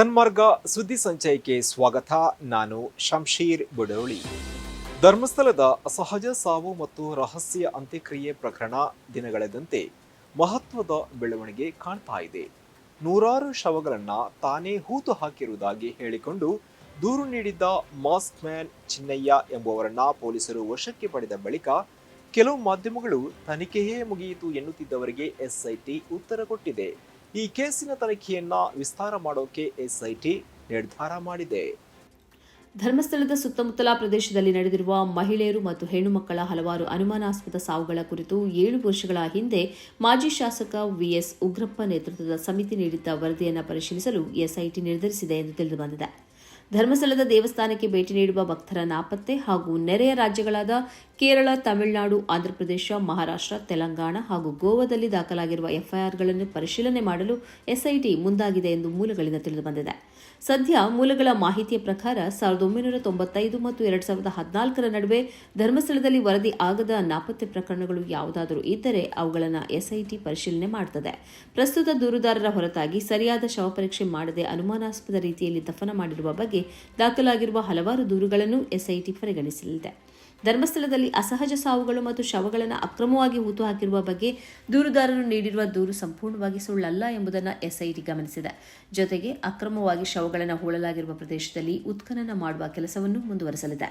Sanmarga ಸುದ್ದಿ ಸಂಚಯಕ್ಕೆ ಸ್ವಾಗತ. ನಾನು ಶಂಶೀರ್ ಬುಡೋಳಿ. ಧರ್ಮಸ್ಥಳದ ಅಸಹಜ ಸಾವು ಮತ್ತು ರಹಸ್ಯ ಅಂತ್ಯಕ್ರಿಯೆ ಪ್ರಕರಣ ದಿನಗಳೆದಂತೆ ಮಹತ್ವದ ಬೆಳವಣಿಗೆ ಕಾಣ್ತಾ ಇದೆ. ನೂರಾರು ಶವಗಳನ್ನ ತಾನೇ ಹೂತು ಹಾಕಿರುವುದಾಗಿ ಹೇಳಿಕೊಂಡು ದೂರು ನೀಡಿದ್ದ ಮಾಸ್ಕ್ ಮ್ಯಾನ್ ಚಿನ್ನಯ್ಯ ಎಂಬುವರನ್ನ ಪೊಲೀಸರು ವಶಕ್ಕೆ ಪಡೆದ ಬಳಿಕ ಕೆಲವು ಮಾಧ್ಯಮಗಳು ತನಿಖೆಯೇ ಮುಗಿಯಿತು ಎನ್ನುತ್ತಿದ್ದವರಿಗೆ ಎಸ್ಐಟಿ ಉತ್ತರ ಕೊಟ್ಟಿದೆ. ಈ ಕೇಸಿನ ತನಿಖೆಯನ್ನ ವಿಸ್ತಾರ ಮಾಡೋಕೆ ಎಸ್ಐಟಿ ನಿರ್ಧಾರ ಮಾಡಿದೆ. ಧರ್ಮಸ್ಥಳದ ಸುತ್ತಮುತ್ತಲ ಪ್ರದೇಶದಲ್ಲಿ ನಡೆದಿರುವ ಮಹಿಳೆಯರು ಮತ್ತು ಹೆಣ್ಣು ಮಕ್ಕಳ ಹಲವಾರು ಅನುಮಾನಾಸ್ಪದ ಸಾವುಗಳ ಕುರಿತು ಏಳು ವರ್ಷಗಳ ಹಿಂದೆ ಮಾಜಿ ಶಾಸಕ ವಿಎಸ್ ಉಗ್ರಪ್ಪ ನೇತೃತ್ವದ ಸಮಿತಿ ನೀಡಿದ್ದ ವರದಿಯನ್ನು ಪರಿಶೀಲಿಸಲು ಎಸ್ಐಟಿ ನಿರ್ಧರಿಸಿದೆ ಎಂದು ತಿಳಿದುಬಂದಿದೆ. ಧರ್ಮಸ್ಥಳದ ದೇವಸ್ಥಾನಕ್ಕೆ ಭೇಟಿ ನೀಡುವ ಭಕ್ತರ ನಾಪತ್ತೆ ಹಾಗೂ ನೆರೆಯ ರಾಜ್ಯಗಳಾದ ಕೇರಳ, ತಮಿಳುನಾಡು, ಆಂಧ್ರಪ್ರದೇಶ, ಮಹಾರಾಷ್ಟ್ರ, ತೆಲಂಗಾಣ ಹಾಗೂ ಗೋವಾದಲ್ಲಿ ದಾಖಲಾಗಿರುವ ಎಫ್ಐಆರ್ಗಳನ್ನು ಪರಿಶೀಲನೆ ಮಾಡಲು ಎಸ್ಐಟಿ ಮುಂದಾಗಿದೆ ಎಂದು ಮೂಲಗಳಿಂದ ತಿಳಿದುಬಂದಿದೆ ಸದ್ಯ ಮೂಲಗಳ ಮಾಹಿತಿಯ ಪ್ರಕಾರ ಸಾವಿರದ ಒಂಬೈನೂರ ತೊಂಬತ್ತೈದು ಮತ್ತು ಎರಡ್ ಸಾವಿರದ ಹದಿನಾಲ್ಕರ ನಡುವೆ ಧರ್ಮಸ್ಥಳದಲ್ಲಿ ವರದಿ ಆಗದ ನಾಪತ್ತೆ ಪ್ರಕರಣಗಳು ಯಾವುದಾದರೂ ಇದ್ದರೆ ಅವುಗಳನ್ನು ಎಸ್ಐಟಿ ಪರಿಶೀಲನೆ ಮಾಡುತ್ತದೆ ಪ್ರಸ್ತುತ ದೂರುದಾರರ ಹೊರತಾಗಿ ಸರಿಯಾದ ಶವ ಪರೀಕ್ಷೆ ಮಾಡದೆ ಅನುಮಾನಾಸ್ಪದ ರೀತಿಯಲ್ಲಿ ದಫನ ಮಾಡಿರುವ ಬಗ್ಗೆ ದಾಖಲಾಗಿರುವ ಹಲವಾರು ದೂರುಗಳನ್ನು ಎಸ್ಐಟಿ ಪರಿಗಣಿಸಲಿದೆ. ಧರ್ಮಸ್ಥಳದಲ್ಲಿ ಅಸಹಜ ಸಾವುಗಳು ಮತ್ತು ಶವಗಳನ್ನು ಅಕ್ರಮವಾಗಿ ಹೂತು ಹಾಕಿರುವ ಬಗ್ಗೆ ದೂರುದಾರರು ನೀಡಿರುವ ದೂರು ಸಂಪೂರ್ಣವಾಗಿ ಸುಳ್ಳಲ್ಲ ಎಂಬುದನ್ನು ಎಸ್ಐಟಿ ಗಮನಿಸಿದೆ. ಜೊತೆಗೆ ಅಕ್ರಮವಾಗಿ ಶವಗಳನ್ನು ಹೂಳಲಾಗಿರುವ ಪ್ರದೇಶದಲ್ಲಿ ಉತ್ಖನನ ಮಾಡುವ ಕೆಲಸವನ್ನು ಮುಂದುವರೆಸಲಿದೆ.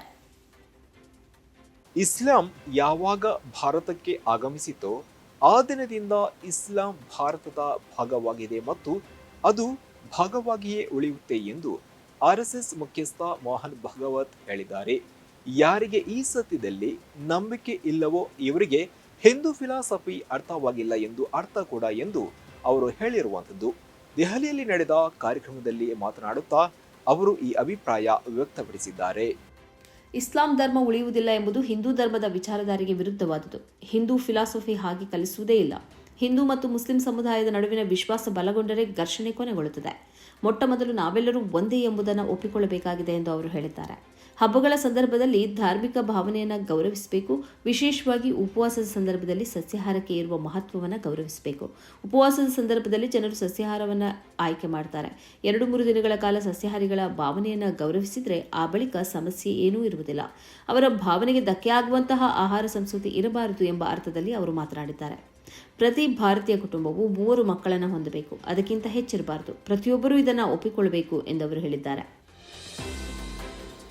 ಇಸ್ಲಾಂ ಯಾವಾಗ ಭಾರತಕ್ಕೆ ಆಗಮಿಸಿತೋ ಆ ದಿನದಿಂದ ಇಸ್ಲಾಂ ಭಾರತದ ಭಾಗವಾಗಿದೆ ಮತ್ತು ಅದು ಭಾಗವಾಗಿಯೇ ಉಳಿಯುತ್ತೆ ಎಂದು ಆರ್ಎಸ್ಎಸ್ ಮುಖ್ಯಸ್ಥ ಮೋಹನ್ ಭಗವತ್ ಹೇಳಿದ್ದಾರೆ. ಯಾರಿಗೆ ಈ ಸತ್ಯದಲ್ಲಿ ನಂಬಿಕೆ ಇಲ್ಲವೋ ಇವರಿಗೆ ಹಿಂದೂ ಫಿಲಾಸಫಿ ಅರ್ಥವಾಗಿಲ್ಲ ಎಂದು ಅರ್ಥ ಕೂಡ ಎಂದು ಅವರು ಹೇಳಿರುವಂಥದ್ದು. ದೆಹಲಿಯಲ್ಲಿ ನಡೆದ ಕಾರ್ಯಕ್ರಮದಲ್ಲಿ ಮಾತನಾಡುತ್ತಾ ಅವರು ಈ ಅಭಿಪ್ರಾಯ ವ್ಯಕ್ತಪಡಿಸಿದ್ದಾರೆ. ಇಸ್ಲಾಂ ಧರ್ಮ ಉಳಿಯುವುದಿಲ್ಲ ಎಂಬುದು ಹಿಂದೂ ಧರ್ಮದ ವಿಚಾರಧಾರೆಗೆ ವಿರುದ್ಧವಾದುದು. ಹಿಂದೂ ಫಿಲಾಸಫಿ ಹಾಗೆ ಕಲಿಸುವುದೇ ಇಲ್ಲ. ಹಿಂದೂ ಮತ್ತು ಮುಸ್ಲಿಂ ಸಮುದಾಯದ ನಡುವಿನ ವಿಶ್ವಾಸ ಬಲಗೊಂಡರೆ ಘರ್ಷಣೆ ಕೊನೆಗೊಳ್ಳುತ್ತದೆ. ಮೊಟ್ಟ ಮೊದಲು ನಾವೆಲ್ಲರೂ ಒಂದೇ ಎಂಬುದನ್ನು ಒಪ್ಪಿಕೊಳ್ಳಬೇಕಾಗಿದೆ ಎಂದು ಅವರು ಹೇಳಿದ್ದಾರೆ. ಹಬ್ಬಗಳ ಸಂದರ್ಭದಲ್ಲಿ ಧಾರ್ಮಿಕ ಭಾವನೆಯನ್ನು ಗೌರವಿಸಬೇಕು. ವಿಶೇಷವಾಗಿ ಉಪವಾಸದ ಸಂದರ್ಭದಲ್ಲಿ ಸಸ್ಯಾಹಾರಕ್ಕೆ ಇರುವ ಮಹತ್ವವನ್ನು ಗೌರವಿಸಬೇಕು. ಉಪವಾಸದ ಸಂದರ್ಭದಲ್ಲಿ ಜನರು ಸಸ್ಯಾಹಾರವನ್ನು ಆಯ್ಕೆ ಮಾಡ್ತಾರೆ. ಎರಡು ಮೂರು ದಿನಗಳ ಕಾಲ ಸಸ್ಯಾಹಾರಿಗಳ ಭಾವನೆಯನ್ನು ಗೌರವಿಸಿದರೆ ಆ ಬಳಿಕ ಸಮಸ್ಯೆ ಏನೂ ಇರುವುದಿಲ್ಲ. ಅವರ ಭಾವನೆಗೆ ಧಕ್ಕೆ ಆಗುವಂತಹ ಆಹಾರ ಸಂಸ್ಕೃತಿ ಇರಬಾರದು ಎಂಬ ಅರ್ಥದಲ್ಲಿ ಅವರು ಮಾತನಾಡಿದ್ದಾರೆ. ಪ್ರತಿ ಭಾರತೀಯ ಕುಟುಂಬವು ಮೂವರು ಮಕ್ಕಳನ್ನು ಹೊಂದಬೇಕು. ಅದಕ್ಕಿಂತ ಹೆಚ್ಚಿರಬಾರದು. ಪ್ರತಿಯೊಬ್ಬರೂ ಇದನ್ನು ಒಪ್ಪಿಕೊಳ್ಳಬೇಕು ಎಂದು ಅವರು ಹೇಳಿದ್ದಾರೆ.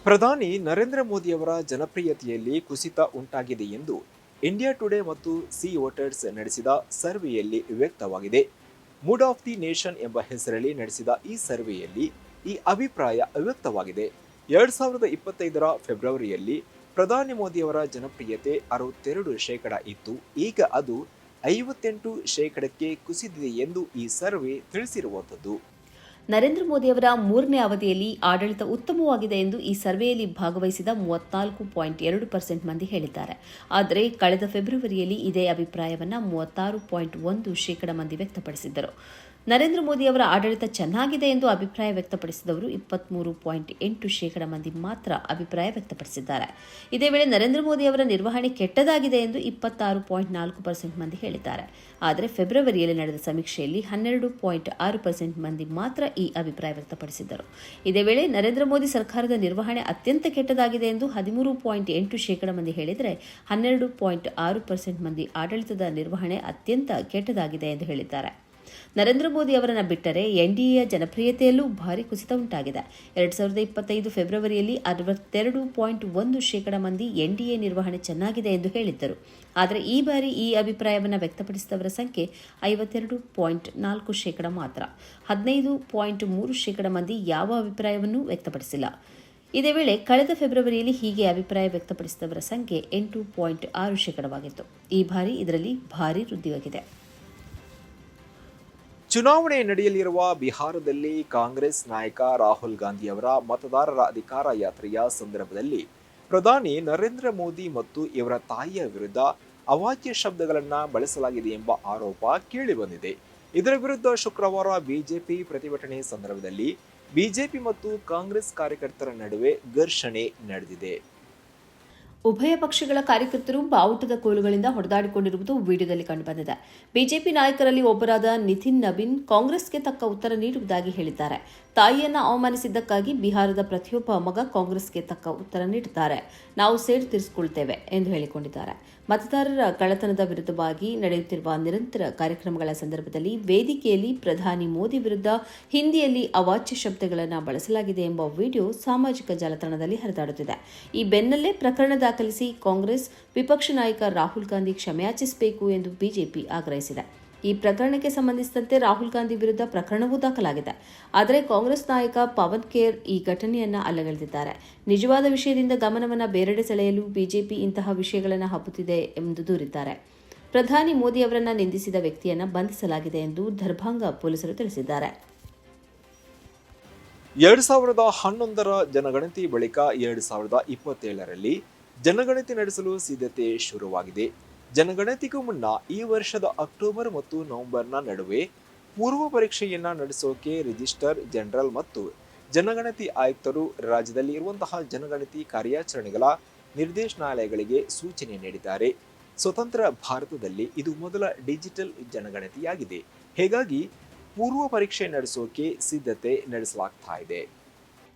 ಪ್ರಧಾನಿ ನರೇಂದ್ರ ಮೋದಿಯವರ ಜನಪ್ರಿಯತೆಯಲ್ಲಿ ಕುಸಿತ ಉಂಟಾಗಿದೆ ಎಂದು ಇಂಡಿಯಾ ಟುಡೇ ಮತ್ತು ಸಿ ವೋಟರ್ಸ್ ನಡೆಸಿದ ಸರ್ವೆಯಲ್ಲಿ ವ್ಯಕ್ತವಾಗಿದೆ. ಮೂಡ್ ಆಫ್ ದಿ ನೇಷನ್ ಎಂಬ ಹೆಸರಲ್ಲಿ ನಡೆಸಿದ ಈ ಸರ್ವೆಯಲ್ಲಿ ಈ ಅಭಿಪ್ರಾಯ ವ್ಯಕ್ತವಾಗಿದೆ ಎರಡು ಸಾವಿರದ ಇಪ್ಪತ್ತೈದರ ಫೆಬ್ರವರಿಯಲ್ಲಿ ಪ್ರಧಾನಿ ಮೋದಿಯವರ ಜನಪ್ರಿಯತೆ ಅರವತ್ತೆರಡು ಶೇಕಡ ಇತ್ತು. ಈಗ ಅದು ಐವತ್ತೆಂಟು ಶೇಕಡಕ್ಕೆ ಕುಸಿದಿದೆ ಎಂದು ಈ ಸರ್ವೆ ತಿಳಿಸಿರುವಂಥದ್ದು. ನರೇಂದ್ರ ಮೋದಿಯವರ ಮೂರನೇ ಅವಧಿಯಲ್ಲಿ ಆಡಳಿತ ಉತ್ತಮವಾಗಿದೆ ಎಂದು ಈ ಸರ್ವೆಯಲ್ಲಿ ಭಾಗವಹಿಸಿದ ಮೂವತ್ನಾಲ್ಕು ಪಾಯಿಂಟ್ ಎರಡು ಪರ್ಸೆಂಟ್ ಮಂದಿ ಹೇಳಿದ್ದಾರೆ. ಆದರೆ ಕಳೆದ ಫೆಬ್ರವರಿಯಲ್ಲಿ ಇದೇ ಅಭಿಪ್ರಾಯವನ್ನು ಮೂವತ್ತಾರು ಪಾಯಿಂಟ್ ಒಂದು ಶೇಕಡ ಮಂದಿ ವ್ಯಕ್ತಪಡಿಸಿದ್ದರು. ನರೇಂದ್ರ ಮೋದಿ ಅವರ ಆಡಳಿತ ಚೆನ್ನಾಗಿದೆ ಎಂದು ಅಭಿಪ್ರಾಯ ವ್ಯಕ್ತಪಡಿಸಿದವರು ಇಪ್ಪತ್ಮೂರು ಪಾಯಿಂಟ್ ಎಂಟು ಶೇಕಡ ಮಂದಿ ಮಾತ್ರ ಅಭಿಪ್ರಾಯ ವ್ಯಕ್ತಪಡಿಸಿದ್ದಾರೆ. ಇದೇ ವೇಳೆ ನರೇಂದ್ರ ಮೋದಿ ಅವರ ನಿರ್ವಹಣೆ ಕೆಟ್ಟದಾಗಿದೆ ಎಂದು ಇಪ್ಪತ್ತಾರು ಪಾಯಿಂಟ್ ನಾಲ್ಕು ಪರ್ಸೆಂಟ್ ಮಂದಿ ಹೇಳಿದ್ದಾರೆ. ಆದರೆ ಫೆಬ್ರವರಿಯಲ್ಲಿ ನಡೆದ ಸಮೀಕ್ಷೆಯಲ್ಲಿ ಹನ್ನೆರಡು ಪಾಯಿಂಟ್ ಆರು ಪರ್ಸೆಂಟ್ ಮಂದಿ ಮಾತ್ರ ಈ ಅಭಿಪ್ರಾಯ ವ್ಯಕ್ತಪಡಿಸಿದ್ದರು. ಇದೇ ವೇಳೆ ನರೇಂದ್ರ ಮೋದಿ ಸರ್ಕಾರದ ನಿರ್ವಹಣೆ ಅತ್ಯಂತ ಕೆಟ್ಟದಾಗಿದೆ ಎಂದು ಹದಿಮೂರು ಪಾಯಿಂಟ್ ಎಂಟು ಶೇಕಡ ಮಂದಿ ಹೇಳಿದರೆ ಹನ್ನೆರಡು ಪಾಯಿಂಟ್ ಆರು ಪರ್ಸೆಂಟ್ ಮಂದಿ ಆಡಳಿತದ ನಿರ್ವಹಣೆ ಅತ್ಯಂತ ಕೆಟ್ಟದಾಗಿದೆ ಎಂದು ಹೇಳಿದ್ದಾರೆ. ನರೇಂದ್ರ ಮೋದಿ ಅವರನ್ನು ಬಿಟ್ಟರೆ ಎನ್ಡಿಎಯ ಜನಪ್ರಿಯತೆಯಲ್ಲೂ ಭಾರಿ ಕುಸಿತ ಉಂಟಾಗಿದೆ. ಎರಡ್ ಸಾವಿರದ ಇಪ್ಪತ್ತೈದು ಫೆಬ್ರವರಿಯಲ್ಲಿ ಅರವತ್ತೆರಡು ಪಾಯಿಂಟ್ ಒಂದು ಶೇಕಡ ಮಂದಿ ಎನ್ಡಿಎ ನಿರ್ವಹಣೆ ಚೆನ್ನಾಗಿದೆ ಎಂದು ಹೇಳಿದ್ದರು. ಆದರೆ ಈ ಬಾರಿ ಈ ಅಭಿಪ್ರಾಯವನ್ನು ವ್ಯಕ್ತಪಡಿಸಿದವರ ಸಂಖ್ಯೆ ಐವತ್ತೆರಡು ಪಾಯಿಂಟ್ ನಾಲ್ಕು ಶೇಕಡ ಮಾತ್ರ. ಹದಿನೈದು ಪಾಯಿಂಟ್ ಮೂರು ಶೇಕಡ ಮಂದಿ ಯಾವ ಅಭಿಪ್ರಾಯವನ್ನೂ ವ್ಯಕ್ತಪಡಿಸಿಲ್ಲ. ಇದೇ ವೇಳೆ ಕಳೆದ ಫೆಬ್ರವರಿಯಲ್ಲಿ ಹೀಗೆ ಅಭಿಪ್ರಾಯ ವ್ಯಕ್ತಪಡಿಸಿದವರ ಸಂಖ್ಯೆ ಎಂಟು ಪಾಯಿಂಟ್ ಆರು ಶೇಕಡವಾಗಿತ್ತು. ಈ ಬಾರಿ ಇದರಲ್ಲಿ ಭಾರಿ ವೃದ್ಧಿಯಾಗಿದೆ. ಚುನಾವಣೆ ನಡೆಯಲಿರುವ ಬಿಹಾರದಲ್ಲಿ ಕಾಂಗ್ರೆಸ್ ನಾಯಕ ರಾಹುಲ್ ಗಾಂಧಿ ಅವರ ಮತದಾರರ ಅಧಿಕಾರ ಯಾತ್ರೆಯ ಸಂದರ್ಭದಲ್ಲಿ ಪ್ರಧಾನಿ ನರೇಂದ್ರ ಮೋದಿ ಮತ್ತು ಇವರ ತಾಯಿಯ ವಿರುದ್ಧ ಅವಾಚ್ಯ ಶಬ್ದಗಳನ್ನು ಬಳಸಲಾಗಿದೆ ಎಂಬ ಆರೋಪ ಕೇಳಿಬಂದಿದೆ ಇದರ ವಿರುದ್ಧ ಶುಕ್ರವಾರ ಬಿಜೆಪಿ ಪ್ರತಿಭಟನೆ ಸಂದರ್ಭದಲ್ಲಿ ಬಿಜೆಪಿ ಮತ್ತು ಕಾಂಗ್ರೆಸ್ ಕಾರ್ಯಕರ್ತರ ನಡುವೆ ಘರ್ಷಣೆ ನಡೆದಿದೆ. ಉಭಯ ಪಕ್ಷಗಳ ಕಾರ್ಯಕರ್ತರು ಬಾವುಟದ ಕೋಲುಗಳಿಂದ ಹೊಡೆದಾಡಿಕೊಂಡಿರುವುದು ವಿಡಿಯೋದಲ್ಲಿ ಕಂಡುಬಂದಿದೆ. ಬಿಜೆಪಿ ನಾಯಕರಲ್ಲಿ ಒಬ್ಬರಾದ ನಿತಿನ್ ನವೀನ್ ಕಾಂಗ್ರೆಸ್ಗೆ ತಕ್ಕ ಉತ್ತರ ನೀಡುವುದಾಗಿ ಹೇಳಿದ್ದಾರೆ. ತಾಯಿಯನ್ನ ಅವಮಾನಿಸಿದ್ದಕ್ಕಾಗಿ ಬಿಹಾರದ ಪ್ರತಿಯೊಬ್ಬ ಮಗ ಕಾಂಗ್ರೆಸ್ಗೆ ತಕ್ಕ ಉತ್ತರ ನೀಡುತ್ತಾರೆ ನಾವು ಸೇಡು ತೀರಿಸಿಕೊಳ್ತೇವೆ ಎಂದು ಹೇಳಿಕೊಂಡಿದ್ದಾರೆ. ಮತದಾರರ ಕಳ್ಳತನದ ವಿರುದ್ಧವಾಗಿ ನಡೆಯುತ್ತಿರುವ ನಿರಂತರ ಕಾರ್ಯಕ್ರಮಗಳ ಸಂದರ್ಭದಲ್ಲಿ ವೇದಿಕೆಯಲ್ಲಿ ಪ್ರಧಾನಿ ಮೋದಿ ವಿರುದ್ಧ ಹಿಂದಿಯಲ್ಲಿ ಅವಾಚ್ಯ ಶಬ್ದಗಳನ್ನು ಬಳಸಲಾಗಿದೆ ಎಂಬ ವಿಡಿಯೋ ಸಾಮಾಜಿಕ ಜಾಲತಾಣದಲ್ಲಿ ಹರಿದಾಡುತ್ತಿದೆ. ಈ ಬೆನ್ನಲ್ಲೇ ಪ್ರಕರಣ ದಾಖಲಿಸಿ ಕಾಂಗ್ರೆಸ್ ವಿಪಕ್ಷ ನಾಯಕ ರಾಹುಲ್ ಗಾಂಧಿ ಕ್ಷಮೆಯಾಚಿಸಬೇಕು ಎಂದು ಬಿಜೆಪಿ ಆಗ್ರಹಿಸಿದೆ. ಈ ಪ್ರಕರಣಕ್ಕೆ ಸಂಬಂಧಿಸಿದಂತೆ ರಾಹುಲ್ ಗಾಂಧಿ ವಿರುದ್ಧ ಪ್ರಕರಣವೂ ದಾಖಲಾಗಿದೆ. ಆದರೆ ಕಾಂಗ್ರೆಸ್ ನಾಯಕ ಪವನ್ ಖೇರ್ ಈ ಘಟನೆಯನ್ನ ಅಲ್ಲಗಳೆದಿದ್ದಾರೆ. ನಿಜವಾದ ವಿಷಯದಿಂದ ಗಮನವನ್ನು ಬೇರೆಡೆ ಸೆಳೆಯಲು ಬಿಜೆಪಿ ಇಂತಹ ವಿಷಯಗಳನ್ನು ಹಬ್ಬುತ್ತಿದೆ ಎಂದು ದೂರಿದ್ದಾರೆ. ಪ್ರಧಾನಿ ಮೋದಿ ಅವರನ್ನ ನಿಂದಿಸಿದ ವ್ಯಕ್ತಿಯನ್ನು ಬಂಧಿಸಲಾಗಿದೆ ಎಂದು ದರ್ಭಾಂಗ ಪೊಲೀಸರು ತಿಳಿಸಿದ್ದಾರೆ. ಎರಡು ಸಾವಿರದ ಹನ್ನೊಂದರ ಜನಗಣತಿ ಬಳಿಕ ಎರಡು ಸಾವಿರದ ಇಪ್ಪತ್ತೇಳರಲ್ಲಿ ಜನಗಣತಿ ನಡೆಸಲು ಸಿದ್ಧತೆ ಶುರುವಾಗಿದೆ. ಜನಗಣತಿಗೂ ಮುನ್ನ ಈ ವರ್ಷದ ಅಕ್ಟೋಬರ್ ಮತ್ತು ನವೆಂಬರ್ನ ನಡುವೆ ಪೂರ್ವ ಪರೀಕ್ಷೆಯನ್ನ ನಡೆಸೋಕೆ ರಿಜಿಸ್ಟರ್ ಜನರಲ್ ಮತ್ತು ಜನಗಣತಿ ಆಯುಕ್ತರು ರಾಜ್ಯದಲ್ಲಿ ಇರುವಂತಹ ಜನಗಣತಿ ಕಾರ್ಯಾಚರಣೆಗಳ ನಿರ್ದೇಶನಾಲಯಗಳಿಗೆ ಸೂಚನೆ ನೀಡಿದ್ದಾರೆ. ಸ್ವತಂತ್ರ ಭಾರತದಲ್ಲಿ ಇದು ಮೊದಲ ಡಿಜಿಟಲ್ ಜನಗಣತಿಯಾಗಿದೆ. ಹೀಗಾಗಿ ಪೂರ್ವ ಪರೀಕ್ಷೆ ನಡೆಸೋಕೆ ಸಿದ್ಧತೆ ನಡೆಸಲಾಗ್ತಾ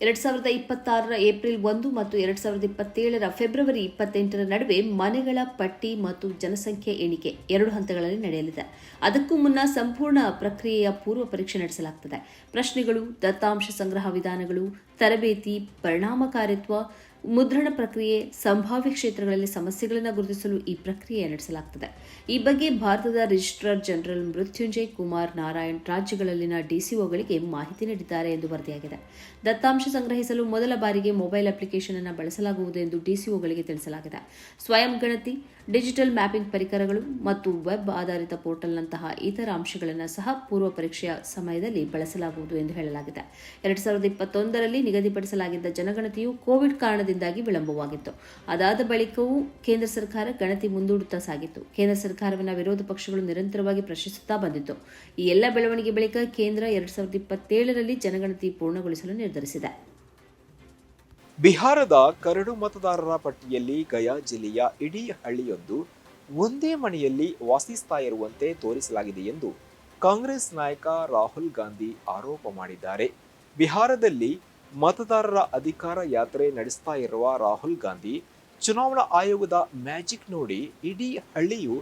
ಎರಡ್ ಸಾವಿರದ ಇಪ್ಪತ್ತಾರರ ಏಪ್ರಿಲ್ ಒಂದು ಮತ್ತು ಎರಡ್ ಸಾವಿರದ ಇಪ್ಪತ್ತೇಳರ ಫೆಬ್ರವರಿ ಇಪ್ಪತ್ತೆಂಟರ ನಡುವೆ ಮನೆಗಳ ಪಟ್ಟಿ ಮತ್ತು ಜನಸಂಖ್ಯೆ ಎಣಿಕೆ ಎರಡು ಹಂತಗಳಲ್ಲಿ ನಡೆಯಲಿದೆ. ಅದಕ್ಕೂ ಮುನ್ನ ಸಂಪೂರ್ಣ ಪ್ರಕ್ರಿಯೆಯ ಪೂರ್ವ ಪರೀಕ್ಷೆ ನಡೆಸಲಾಗುತ್ತದೆ ಪ್ರಶ್ನೆಗಳು, ದತ್ತಾಂಶ ಸಂಗ್ರಹ ವಿಧಾನಗಳು, ತರಬೇತಿ, ಪರಿಣಾಮಕಾರಿತ್ವ ಮುದ್ರಣ ಪ್ರಕ್ರಿಯೆ ಸಂಭಾವ್ಯ ಕ್ಷೇತ್ರಗಳಲ್ಲಿ ಸಮಸ್ಯೆಗಳನ್ನು ಗುರುತಿಸಲು ಈ ಪ್ರಕ್ರಿಯೆ ನಡೆಸಲಾಗುತ್ತದೆ ಈ ಬಗ್ಗೆ ಭಾರತದ ರಿಜಿಸ್ಟ್ರಾರ್ ಜನರಲ್ ಮೃತ್ಯುಂಜಯ್ ಕುಮಾರ್ ನಾರಾಯಣ್ ರಾಜ್ಯಗಳಲ್ಲಿನ ಡಿಸಿಒಗಳಿಗೆ ಮಾಹಿತಿ ನೀಡಿದ್ದಾರೆ ಎಂದು ವರದಿಯಾಗಿದೆ. ದತ್ತಾಂಶ ಸಂಗ್ರಹಿಸಲು ಮೊದಲ ಬಾರಿಗೆ ಮೊಬೈಲ್ ಅಪ್ಲಿಕೇಶನ್ ಅನ್ನು ಬಳಸಲಾಗುವುದು ಎಂದು ಡಿಸಿಒಗಳಿಗೆ ತಿಳಿಸಲಾಗಿದೆ. ಸ್ವಯಂ ಗಣತಿ, ಡಿಜಿಟಲ್ ಮ್ಯಾಪಿಂಗ್ ಪರಿಕರಗಳು ಮತ್ತು ವೆಬ್ ಆಧಾರಿತ ಪೋರ್ಟಲ್ನಂತಹ ಇತರ ಅಂಶಗಳನ್ನು ಸಹ ಪೂರ್ವ ಪರೀಕ್ಷೆಯ ಸಮಯದಲ್ಲಿ ಬಳಸಲಾಗುವುದು ಎಂದು ಹೇಳಲಾಗಿದೆ. ಎರಡ್ ಸಾವಿರದ ಇಪ್ಪತ್ತೊಂದರಲ್ಲಿ ನಿಗದಿಪಡಿಸಲಾಗಿದ್ದ ಜನಗಣತಿಯು ಕೋವಿಡ್ ಕಾರಣದಿಂದಾಗಿ ವಿಳಂಬವಾಗಿತ್ತು. ಅದಾದ ಬಳಿಕವೂ ಕೇಂದ್ರ ಸರ್ಕಾರ ಗಣತಿ ಮುಂದೂಡುತ್ತಾ ಸಾಗಿತ್ತು. ಕೇಂದ್ರ ಸರ್ಕಾರವನ್ನು ವಿರೋಧ ಪಕ್ಷಗಳು ನಿರಂತರವಾಗಿ ಪ್ರಶ್ನಿಸುತ್ತಾ ಬಂದಿತ್ತು. ಈ ಎಲ್ಲ ಬೆಳವಣಿಗೆ ಬಳಿಕ ಕೇಂದ್ರ ಎರಡ್ ಸಾವಿರದ ಇಪ್ಪತ್ತೇಳರಲ್ಲಿ ಜನಗಣತಿ ಪೂರ್ಣಗೊಳಿಸಲು ನಿರ್ಧರಿಸಿದೆ. ಬಿಹಾರದ ಕರಡು ಮತದಾರರ ಪಟ್ಟಿಯಲ್ಲಿ ಗಯಾ ಜಿಲ್ಲೆಯ ಇಡೀ ಹಳ್ಳಿಯೊಂದು ಒಂದೇ ಮನೆಯಲ್ಲಿ ವಾಸಿಸ್ತಾ ಇರುವಂತೆ ತೋರಿಸಲಾಗಿದೆ ಎಂದು ಕಾಂಗ್ರೆಸ್ ನಾಯಕ ರಾಹುಲ್ ಗಾಂಧಿ ಆರೋಪ ಮಾಡಿದ್ದಾರೆ. ಬಿಹಾರದಲ್ಲಿ ಮತದಾರರ ಅಧಿಕಾರ ಯಾತ್ರೆ ನಡೆಸ್ತಾ ಇರುವ ರಾಹುಲ್ ಗಾಂಧಿ ಚುನಾವಣಾ ಆಯೋಗದ ಮ್ಯಾಜಿಕ್ ನೋಡಿ ಇಡೀ ಹಳ್ಳಿಯು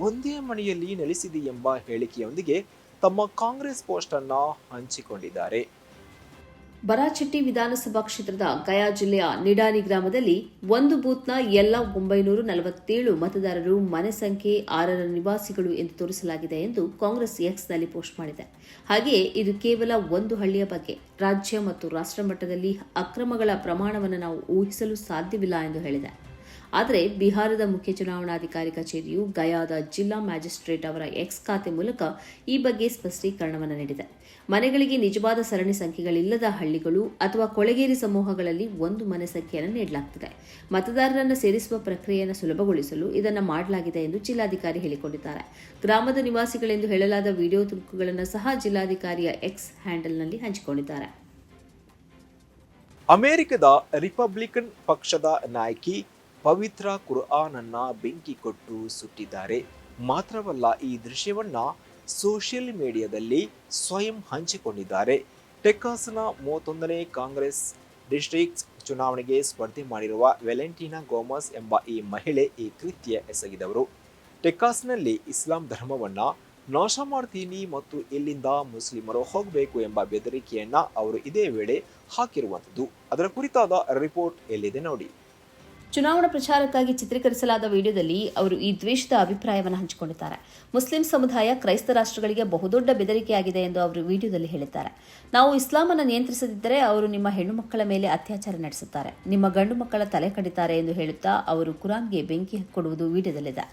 ಒಂದೇ ಮನೆಯಲ್ಲಿ ನೆಲೆಸಿದೆ ಎಂಬ ಹೇಳಿಕೆಯೊಂದಿಗೆ ತಮ್ಮ ಕಾಂಗ್ರೆಸ್ ಪೋಸ್ಟ್ ಅನ್ನ ಹಂಚಿಕೊಂಡಿದ್ದಾರೆ. ಬರಾಚಟ್ಟಿ ವಿಧಾನಸಭಾ ಕ್ಷೇತ್ರದ ಗಯಾ ಜಿಲ್ಲೆಯ ನಿಡಾನಿ ಗ್ರಾಮದಲ್ಲಿ ಒಂದು ಬೂತ್ನ ಎಲ್ಲ ಒಂಬೈನೂರ ನಲವತ್ತೇಳು ಮತದಾರರು ಮನೆ ಸಂಖ್ಯೆ ಆರರ ನಿವಾಸಿಗಳು ಎಂದು ತೋರಿಸಲಾಗಿದೆ ಎಂದು ಕಾಂಗ್ರೆಸ್ ಎಕ್ಸ್ನಲ್ಲಿ ಪೋಸ್ಟ್ ಮಾಡಿದೆ. ಹಾಗೆಯೇ ಇದು ಕೇವಲ ಒಂದು ಹಳ್ಳಿಯ ಬಗ್ಗೆ. ರಾಜ್ಯ ಮತ್ತು ರಾಷ್ಟ್ರ ಮಟ್ಟದಲ್ಲಿ ಅಕ್ರಮಗಳ ಪ್ರಮಾಣವನ್ನು ನಾವು ಊಹಿಸಲು ಸಾಧ್ಯವಿಲ್ಲ ಎಂದು ಹೇಳಿದೆ. ಆದರೆ ಬಿಹಾರದ ಮುಖ್ಯ ಚುನಾವಣಾಧಿಕಾರಿ ಕಚೇರಿಯು ಗಯಾದ ಜಿಲ್ಲಾ ಮ್ಯಾಜಿಸ್ಟ್ರೇಟ್ ಅವರ ಎಕ್ಸ್ ಖಾತೆ ಮೂಲಕ ಈ ಬಗ್ಗೆ ಸ್ಪಷ್ಟೀಕರಣವನ್ನು ನೀಡಿದೆ. ಮನೆಗಳಿಗೆ ನಿಜವಾದ ಸರಣಿ ಸಂಖ್ಯೆಗಳಿಲ್ಲದ ಹಳ್ಳಿಗಳು ಅಥವಾ ಕೊಳೆಗೇರಿ ಸಮೂಹಗಳಲ್ಲಿ ಒಂದು ಮನೆ ಸಂಖ್ಯೆಯನ್ನು ನೀಡಲಾಗುತ್ತದೆ ಮತದಾರರನ್ನು ಸೇರಿಸುವ ಪ್ರಕ್ರಿಯೆಯನ್ನು ಸುಲಭಗೊಳಿಸಲು ಇದನ್ನು ಮಾಡಲಾಗಿದೆ ಎಂದು ಜಿಲ್ಲಾಧಿಕಾರಿ ಹೇಳಿಕೊಂಡಿದ್ದಾರೆ. ಗ್ರಾಮದ ನಿವಾಸಿಗಳೆಂದು ಹೇಳಲಾದ ವಿಡಿಯೋ ತುಣುಕುಗಳನ್ನು ಸಹ ಜಿಲ್ಲಾಧಿಕಾರಿಯ ಎಕ್ಸ್ ಹ್ಯಾಂಡಲ್ನಲ್ಲಿ ಹಂಚಿಕೊಂಡಿದ್ದಾರೆ. ಅಮೆರಿಕದ ರಿಪಬ್ಲಿಕನ್ ಪಕ್ಷದ ನಾಯಕಿ ಪವಿತ್ರ ಕುರ್ಆನನ್ನ ಬೆಂಕಿ ಕೊಟ್ಟು ಸುಟ್ಟಿದ್ದಾರೆ. ಮಾತ್ರವಲ್ಲ, ಈ ದೃಶ್ಯವನ್ನ ಸೋಷಿಯಲ್ ಮೀಡಿಯಾದಲ್ಲಿ ಸ್ವಯಂ ಹಂಚಿಕೊಂಡಿದ್ದಾರೆ. ಟೆಕ್ಕಾಸ್ನ ಮೂವತ್ತೊಂದನೇ ಕಾಂಗ್ರೆಸ್ ಡಿಸ್ಟ್ರಿಕ್ಟ್ ಚುನಾವಣೆಗೆ ಸ್ಪರ್ಧೆ ಮಾಡಿರುವ ವೆಲೆಂಟಿನಾ ಗೋಮಸ್ ಎಂಬ ಈ ಮಹಿಳೆ ಈ ಕೃತ್ಯ ಎಸಗಿದವರು. ಟೆಕ್ಕಾಸ್ನಲ್ಲಿ ಇಸ್ಲಾಂ ಧರ್ಮವನ್ನು ನಾಶ ಮಾಡ್ತೀನಿ ಮತ್ತು ಇಲ್ಲಿಂದ ಮುಸ್ಲಿಮರು ಹೋಗಬೇಕು ಎಂಬ ಬೆದರಿಕೆಯನ್ನು ಅವರು ಇದೇ ವೇಳೆ ಹಾಕಿರುವಂಥದ್ದು. ಅದರ ಕುರಿತಾದ ರಿಪೋರ್ಟ್ ಎಲ್ಲಿದೆ ನೋಡಿ. ಚುನಾವಣಾ ಪ್ರಚಾರಕ್ಕಾಗಿ ಚಿತ್ರೀಕರಿಸಲಾದ ವಿಡಿಯೋದಲ್ಲಿ ಅವರು ಈ ದ್ವೇಷದ ಅಭಿಪ್ರಾಯವನ್ನು ಹಂಚಿಕೊಂಡಿದ್ದಾರೆ. ಮುಸ್ಲಿಂ ಸಮುದಾಯ ಕ್ರೈಸ್ತ ರಾಷ್ಟ್ರಗಳಿಗೆ ಬಹುದೊಡ್ಡ ಬೆದರಿಕೆಯಾಗಿದೆ ಎಂದು ಅವರು ವಿಡಿಯೋದಲ್ಲಿ ಹೇಳಿದ್ದಾರೆ. ನಾವು ಇಸ್ಲಾಮನ್ನು ನಿಯಂತ್ರಿಸದಿದ್ದರೆ ಅವರು ನಿಮ್ಮ ಹೆಣ್ಣು ಮಕ್ಕಳ ಮೇಲೆ ಅತ್ಯಾಚಾರ ನಡೆಸುತ್ತಾರೆ. ನಿಮ್ಮ ಗಂಡು ಮಕ್ಕಳ ತಲೆ ಕಡಿತಾರೆ ಎಂದು ಹೇಳುತ್ತಾ ಅವರು ಕುರಾನ್ಗೆ ಬೆಂಕಿ ಕೊಡುವುದು ವಿಡಿಯೋದಲ್ಲಿದೆ.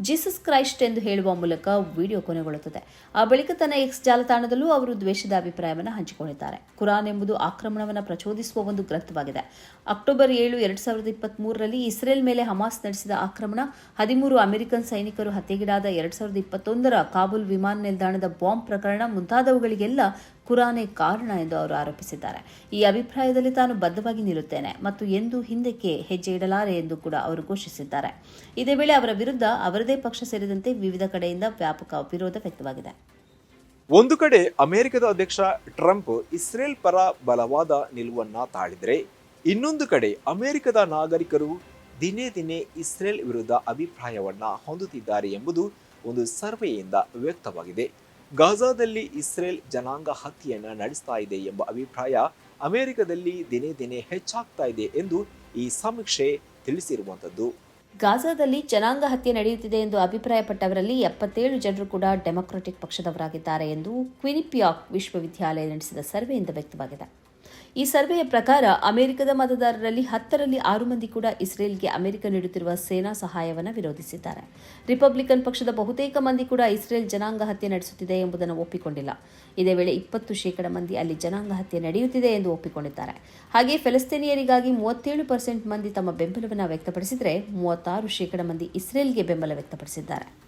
ಜೀಸಸ್ ಕ್ರೈಸ್ಟ್ ಎಂದು ಹೇಳುವ ಮೂಲಕ ವಿಡಿಯೋ ಕೊನೆಗೊಳ್ಳುತ್ತದೆ. ಆ ಬಳಿಕ ತನ್ನ ಎಕ್ಸ್ ಜಾಲತಾಣದಲ್ಲೂ ಅವರು ದ್ವೇಷದ ಅಭಿಪ್ರಾಯವನ್ನು ಹಂಚಿಕೊಂಡಿದ್ದಾರೆ. ಕುರಾನ್ ಎಂಬುದು ಆಕ್ರಮಣವನ್ನು ಪ್ರಚೋದಿಸುವ ಒಂದು ಗ್ರಂಥವಾಗಿದೆ. ಅಕ್ಟೋಬರ್ ಏಳು, ಎರಡ್ ಸಾವಿರದ ಇಪ್ಪತ್ತ್ ಇಸ್ರೇಲ್ ಮೇಲೆ ಹಮಾಸ್ ನಡೆಸಿದ ಆಕ್ರಮಣ, ಹದಿಮೂರು ಅಮೆರಿಕನ್ ಸೈನಿಕರು ಹತ್ಯೆಗೀಡಾದ ಎರಡ್ ಸಾವಿರದ ಇಪ್ಪತ್ತೊಂದರ ಕಾಬೂಲ್ ವಿಮಾನ ನಿಲ್ದಾಣದ ಬಾಂಬ್ ಪ್ರಕರಣ ಮುಂತಾದವುಗಳಿಗೆಲ್ಲ ಕುರಾನೇ ಕಾರಣ ಎಂದು ಅವರು ಆರೋಪಿಸಿದ್ದಾರೆ. ಈ ಅಭಿಪ್ರಾಯದಲ್ಲಿ ತಾನು ಬದ್ಧವಾಗಿ ನಿಲ್ಲುತ್ತೇನೆ ಮತ್ತು ಎಂದೂ ಹಿಂದಕ್ಕೆ ಹೆಜ್ಜೆ ಇಡಲಾರೆ ಎಂದು ಕೂಡ ಅವರು ಘೋಷಿಸಿದ್ದಾರೆ. ಇದೇ ವೇಳೆ ಅವರ ವಿರುದ್ಧ ಅವರದೇ ಪಕ್ಷ ಸೇರಿದಂತೆ ವಿವಿಧ ಕಡೆಯಿಂದ ವ್ಯಾಪಕ ವಿರೋಧ ವ್ಯಕ್ತವಾಗಿದೆ. ಒಂದು ಕಡೆ ಅಮೆರಿಕದ ಅಧ್ಯಕ್ಷ ಟ್ರಂಪ್ ಇಸ್ರೇಲ್ ಪರ ಬಲವಾದ ನಿಲುವನ್ನ ತಾಳಿದರೆ ಇನ್ನೊಂದು ಕಡೆ, ಅಮೆರಿಕದ ನಾಗರಿಕರು ದಿನೇ ದಿನೇ ಇಸ್ರೇಲ್ ವಿರುದ್ಧ ಅಭಿಪ್ರಾಯವನ್ನ ಹೊಂದುತ್ತಿದ್ದಾರೆ ಎಂಬುದು ಒಂದು ಸರ್ವೆಯಿಂದ ವ್ಯಕ್ತವಾಗಿದೆ. ಗಾಜಾದಲ್ಲಿ ಇಸ್ರೇಲ್ ಜನಾಂಗ ಹತ್ಯೆಯನ್ನ ನಡೆಸ್ತಾ ಇದೆ ಎಂಬ ಅಭಿಪ್ರಾಯ ಅಮೆರಿಕದಲ್ಲಿ ದಿನೇ ದಿನೇ ಹೆಚ್ಚಾಗ್ತಾ ಇದೆ ಎಂದು ಈ ಸಮೀಕ್ಷೆ ತಿಳಿಸಿರುವಂಥದ್ದು. ಗಾಜಾದಲ್ಲಿ ಜನಾಂಗ ಹತ್ಯೆ ನಡೆಯುತ್ತಿದೆ ಎಂದು ಅಭಿಪ್ರಾಯಪಟ್ಟವರಲ್ಲಿ ಎಪ್ಪತ್ತೇಳು ಜನರು ಕೂಡ ಡೆಮೊಕ್ರಾಟಿಕ್ ಪಕ್ಷದವರಾಗಿದ್ದಾರೆ ಎಂದು ಕ್ವಿನಿಪಿಯಾಕ್ ವಿಶ್ವವಿದ್ಯಾಲಯ ನಡೆಸಿದ ಸರ್ವೆಯಿಂದ ವ್ಯಕ್ತವಾಗಿದೆ. ಈ ಸರ್ವೆಯ ಪ್ರಕಾರ ಅಮೆರಿಕದ ಮತದಾರರಲ್ಲಿ ಹತ್ತರಲ್ಲಿ ಆರು ಮಂದಿ ಕೂಡ ಇಸ್ರೇಲ್ಗೆ ಅಮೆರಿಕ ನೀಡುತ್ತಿರುವ ಸೇನಾ ಸಹಾಯವನ್ನು ವಿರೋಧಿಸಿದ್ದಾರೆ. ರಿಪಬ್ಲಿಕನ್ ಪಕ್ಷದ ಬಹುತೇಕ ಮಂದಿ ಕೂಡ ಇಸ್ರೇಲ್ ಜನಾಂಗ ಹತ್ಯೆ ನಡೆಸುತ್ತಿದೆ ಎಂಬುದನ್ನು ಒಪ್ಪಿಕೊಂಡಿಲ್ಲ. ಇದೇ ವೇಳೆ ಇಪ್ಪತ್ತು ಶೇಕಡ ಮಂದಿ ಅಲ್ಲಿ ಜನಾಂಗ ಹತ್ಯೆ ನಡೆಯುತ್ತಿದೆ ಎಂದು ಒಪ್ಪಿಕೊಂಡಿದ್ದಾರೆ. ಹಾಗೆ ಫೆಲಸ್ತೀನಿಯರಿಗಾಗಿ ಮೂವತ್ತೇಳು ಪರ್ಸೆಂಟ್ ಮಂದಿ ತಮ್ಮ ಬೆಂಬಲವನ್ನು ವ್ಯಕ್ತಪಡಿಸಿದರೆ ಮೂವತ್ತಾರು ಶೇಕಡ ಮಂದಿ ಇಸ್ರೇಲ್ಗೆ ಬೆಂಬಲ ವ್ಯಕ್ತಪಡಿಸಿದ್ದಾರೆ.